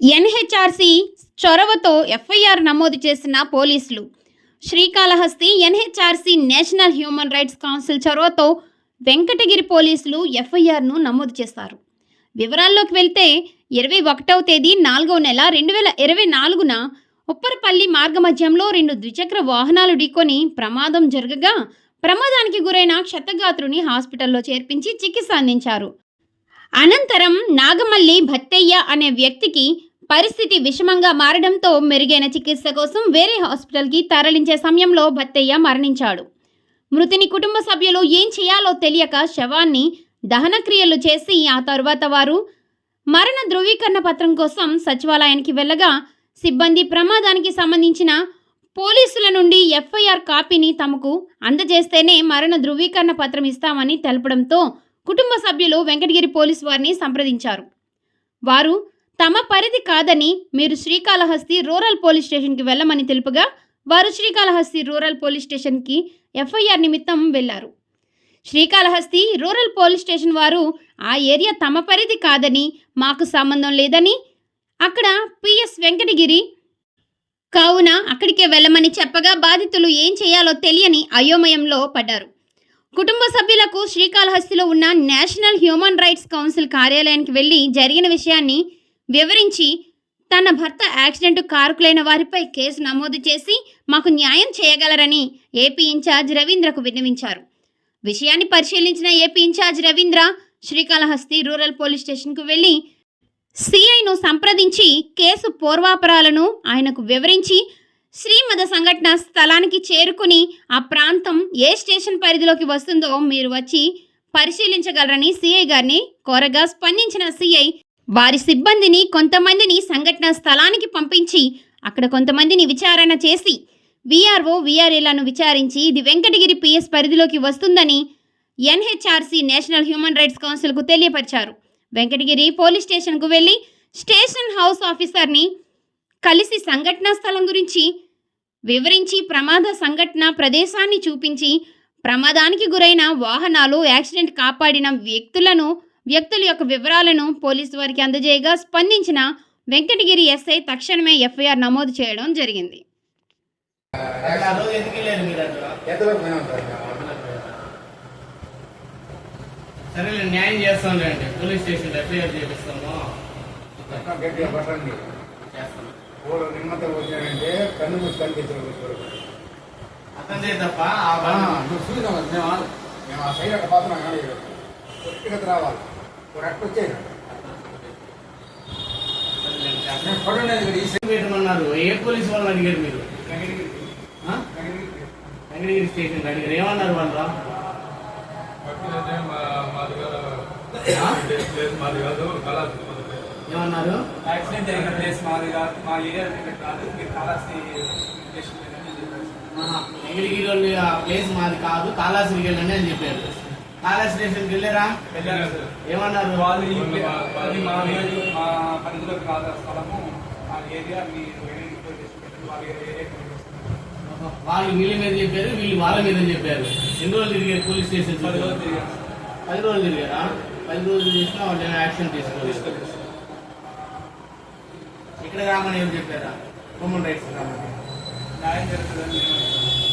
NHRC చొరవతో FIR నమోదు చేసిన పోలీసులు. Srikalahasti NHRC national human rights council చొరవతో వెంకటగిరి పోలీసులు ఎఫ్ఐఆర్ను నమోదు చేశారు. వివరాల్లోకి వెళ్తే ఇరవై ఒకటవ తేదీ నాలుగవ నెల రెండు వేల ఇరవై నాలుగున ఉప్పరపల్లి మార్గమధ్యంలో రెండు ద్విచక్ర వాహనాలు ఢీకొని ప్రమాదం జరగగా ప్రమాదానికి గురైన క్షతగాత్రుని హాస్పిటల్లో చేర్పించి చికిత్స అందించారు. అనంతరం నాగమల్లి భత్తయ్య అనే వ్యక్తికి పరిస్థితి విషమంగా మారడంతో మెరుగైన చికిత్స కోసం వేరే హాస్పిటల్కి తరలించే సమయంలో భత్తయ్య మరణించాడు. మృతుని కుటుంబ సభ్యులు ఏం చేయాలో తెలియక శవాన్ని దహనక్రియలు చేసి ఆ తరువాత వారు మరణ ధృవీకరణ పత్రం కోసం సచివాలయానికి వెళ్ళగా సిబ్బంది ప్రమాదానికి సంబంధించిన పోలీసుల నుండి ఎఫ్ఐఆర్ కాపీని తమకు అందజేస్తేనే మరణ ధృవీకరణ పత్రం ఇస్తామని తెలపడంతో కుటుంబ సభ్యులు వెంకటగిరి పోలీసు వారిని సంప్రదించారు. వారు తమ పరిధి కాదని మీరు శ్రీకాళహస్తి రూరల్ పోలీస్ స్టేషన్కి వెళ్ళమని తెలుపగా వారు శ్రీకాళహస్తి రూరల్ పోలీస్ స్టేషన్కి ఎఫ్ఐఆర్ నిమిత్తం వెళ్ళారు శ్రీకాళహస్తి రూరల్ పోలీస్ స్టేషన్ వారు ఆ ఏరియా తమ పరిధి కాదని మాకు సంబంధం లేదని అక్కడ పిఎస్ వెంకటగిరి కావున అక్కడికే వెళ్ళమని చెప్పగా బాధితులు ఏం చేయాలో తెలియని అయోమయంలో పడ్డారు. కుటుంబ సభ్యులకు శ్రీకాళహస్తిలో ఉన్న నేషనల్ హ్యూమన్ రైట్స్ కౌన్సిల్ కార్యాలయానికి వెళ్ళి జరిగిన విషయాన్ని వివరించి తన భర్త యాక్సిడెంట్ కారుకులైన వారిపై కేసు నమోదు చేసి మాకు న్యాయం చేయగలరని ఏపీ ఇన్ఛార్జ్ రవీంద్రకు విన్నవించారు. విషయాన్ని పరిశీలించిన AP in charge Ravindra Srikalahasti rural police స్టేషన్కు వెళ్ళి సిఐను సంప్రదించి కేసు పూర్వాపరాలను ఆయనకు వివరించి శ్రీమద సంఘటన స్థలానికి చేరుకుని ఆ ప్రాంతం ఏ స్టేషన్ పరిధిలోకి వస్తుందో మీరు వచ్చి పరిశీలించగలరని సిఐ గారిని కోరగా స్పందించిన సిఐ వారి సిబ్బందిని కొంతమందిని సంఘటన స్థలానికి పంపించి అక్కడ కొంతమందిని విచారణ చేసి వీఆర్ఓ వీఆర్ఏలను విచారించి ఇది వెంకటగిరి పిఎస్ పరిధిలోకి వస్తుందని ఎన్హెచ్ఆర్సీ నేషనల్ హ్యూమన్ రైట్స్ కౌన్సిల్కు తెలియపరిచారు. వెంకటగిరి పోలీస్ స్టేషన్కు వెళ్ళి స్టేషన్ హౌస్ ఆఫీసర్ని కలిసి సంఘటనా స్థలం గురించి వివరించి ప్రమాద సంఘటన ప్రదేశాన్ని చూపించి ప్రమాదానికి గురైన వాహనాలు యాక్సిడెంట్ కాపాడిన వ్యక్తులను వ్యక్తుల యొక్క వివరాలను పోలీసు వారికి అందజేయగా స్పందించిన వెంకటగిరి ఎస్ఐ తక్షణమే ఎఫ్ఐఆర్ నమోదు చేయడం జరిగింది. సార్ పోలీస్ స్టేషన్ ఎఫ్ఐఆర్ చేపిస్తాము. గట్టిగా పట్టండి. నిమ్మతో వచ్చాడంటే కన్ను మూసి తప్ప మేము ఆ- సైడ్ పోతున్నాం కానీ రావాలి. పెట్టమన్నారు. ఏ పోలీస్ వాళ్ళని అడిగారు మీరు? వెంకటగిరి స్టేషన్ అడిగారు. ఏమన్నారు. ఏమన్నారు? యాక్సిడెంట్ జరిగిన ప్లేస్ మాది కాదు మా ఏరియా కాదు. మీరు ఆ ప్లేస్ మాది కాదు. వెళ్ళండి అని చెప్పారు. కాళాశ్రీ స్టేషన్కి వెళ్ళారా ఏమన్నారు? వాళ్ళు మా కాదు ఆ స్థలము. మా ఏరియా మీరు వెళ్ళి. వాళ్ళ మీద చెప్పారు వీళ్ళు వాళ్ళ మీద చెప్పారు. ఎన్ని రోజులు తిరిగారు పోలీస్ స్టేషన్ పది? రోజులు పది రోజులు తిరిగారా? పది రోజులు చేసినా వాళ్ళు యాక్షన్ తీసుకోలేదు. ఇక్కడ రామని ఏం చెప్పారా? హ్యూమన్ రైట్స్ రామని న్యాయం జరుగుతుందని నేను